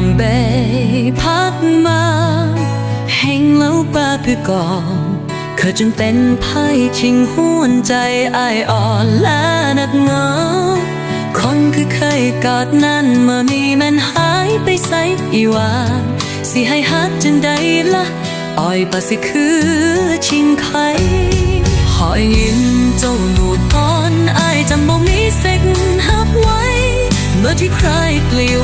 มเบพัดมาแห่งเล้าปลาพือกอเคยจนเป็นไพ่ชิงห้วนใจไออ่อนและนัดเงาคนคือเคยกอดนั้นเมื่อมีมันหายไปใสอีวาสิให้ฮักจนได้ละอ่อยปาสิคือชิงไข่หอยยิ้มเจ้าหนูตอนไอจำบ่มีเซ็กฮับไว้ เมื่อที่ใครเปลี่ยว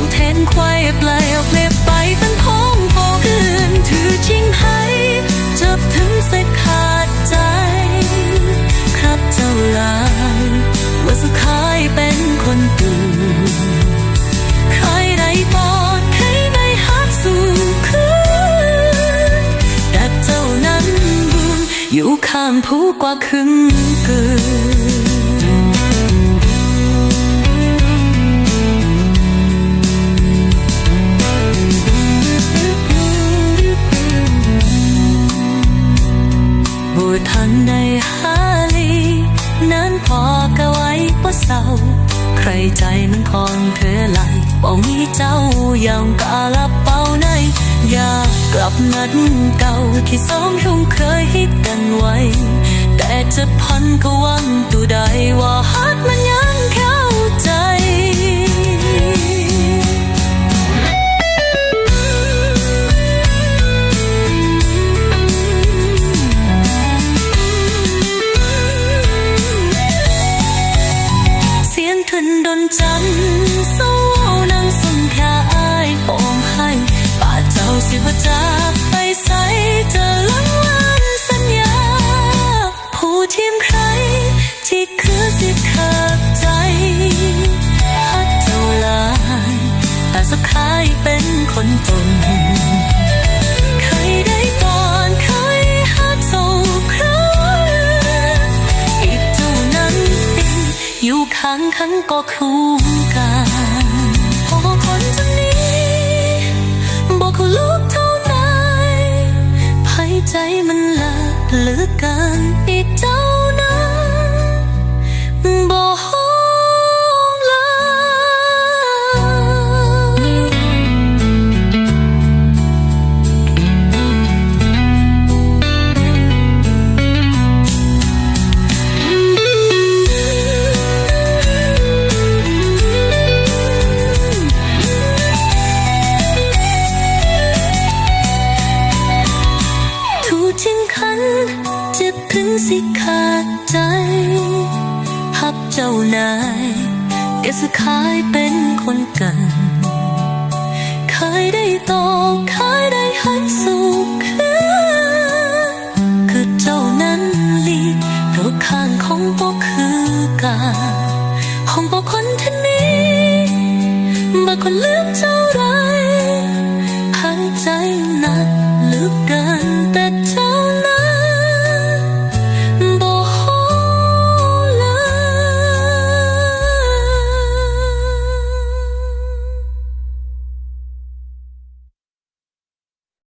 อยู่ข้างผู้กว่าครึ่งเกินบูทันในฮาลีนั้นพอกะไว้บ่เศร้า ใครใจมันคอนเธอไหลบ่มีเจ้าอย่างกาลับเป้าใน อยากกลับนัดเก่าที่สองทุ่งเคยฮิตกันไว้แต่ จะพันก็วังต ข้งขันก็คู่กันพอคนจะหนี้บอกเขาลูกเท่าไหนภัยใจมันละเหลือเกันอีกเจ้า ถึงสิขาดใจหับเจ้านายแกสุดท้ายเป็นคนกัน เคยได้ตอบเคยได้หันสุขคือคือเจ้านั้นลีตัวข้างของบอกคือกันของบอกคนท่านนี้บางคนลืมเจ้ารา